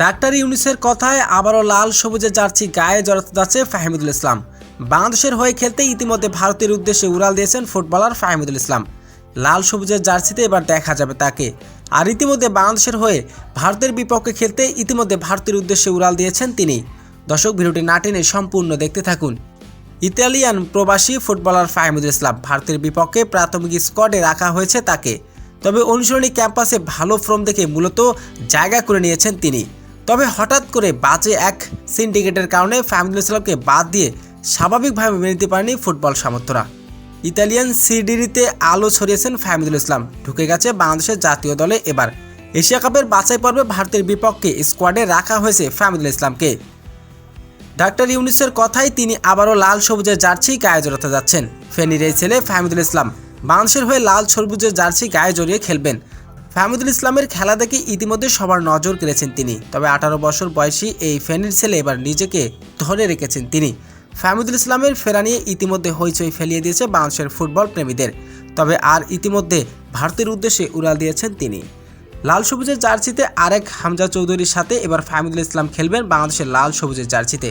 Doctor ইউনিসের কথায় আবারও লাল সবুজের জার্সি গায়ে জড়াতে যাচ্ছে ফাহিমুদুল ইসলাম। বাংলাদেশের হয়ে খেলতে ইতিমধ্যে ভারতের উদ্দেশ্যে উড়াল দিয়েছেন ফুটবলার ফাহিমুদুল ইসলাম। লাল সবুজের জার্সিতে এবার দেখা যাবে তাকে। আর ইতিমধ্যে বাংলাদেশের হয়ে ভারতের বিপক্ষে খেলতে ইতিমধ্যে ভারতের উদ্দেশ্যে উড়াল দিয়েছেন তিনি। দর্শক, ভিডিওটি না টেনে সম্পূর্ণ দেখতে থাকুন। ইতালিয়ান প্রবাসী ফুটবলার ফাহিমুদুল ইসলাম ভারতের বিপক্ষে প্রাথমিক স্কোয়াডে রাখা হয়েছে তাকে। তবে অনুশীলনী ক্যাম্পাসে ভালো ফর্ম দেখে মূলত জায়গা করে নিয়েছেন তিনি। তবে হঠাৎ করে বাজে এক সিন্ডিকেটের কারণে ফাহিমুদুল ইসলামকে বাদ দিয়ে স্বাভাবিকভাবে মেনে নিতে পারেনি ফুটবল সামর্থ্যরা ইতালিয়ান সিডিরিতে আলো ছড়িয়েছেন ফাহিমুদুল ইসলাম। ঢুকে গেছে বাংলাদেশের জাতীয় দলে এবার। এশিয়া কাপের বাছাই পর্বে ভারতের বিপক্ষে স্কোয়াডে রাখা হয়েছে ফাহিমুদুল ইসলামকে। ডাক্তার ইউনিসের কথাই তিনি আবারও লাল সবুজের জার্সি গায়ে জড়াতে যাচ্ছেন। ফেনীর এই ছেলে ফাহমিদুল ইসলাম বাংলাদেশের হয়ে লাল সবুজের জার্সি গায়ে জড়িয়ে খেলবেন। ফাহমিদুল ইসলামের খেলা দেখে ইতিমধ্যে সবার নজর কেড়েছেন তিনি। তবে আঠারো বছর বয়সী এই ফেনীর ছেলে এবার নিজেকে ধরে রেখেছেন তিনি। ফাহমিদুল ইসলামের ফেরা নিয়ে ইতিমধ্যে হইচই ফেলিয়ে দিয়েছে বাংলাদেশের ফুটবল প্রেমীদের। তবে আর ইতিমধ্যে ভারতের উদ্দেশ্যে উড়াল দিয়েছেন তিনি। লাল সবুজের জার্সিতে আরেক হামজা চৌধুরীর সাথে এবার ফাহমিদুল ইসলাম খেলবেন বাংলাদেশের লাল সবুজের জার্সিতে।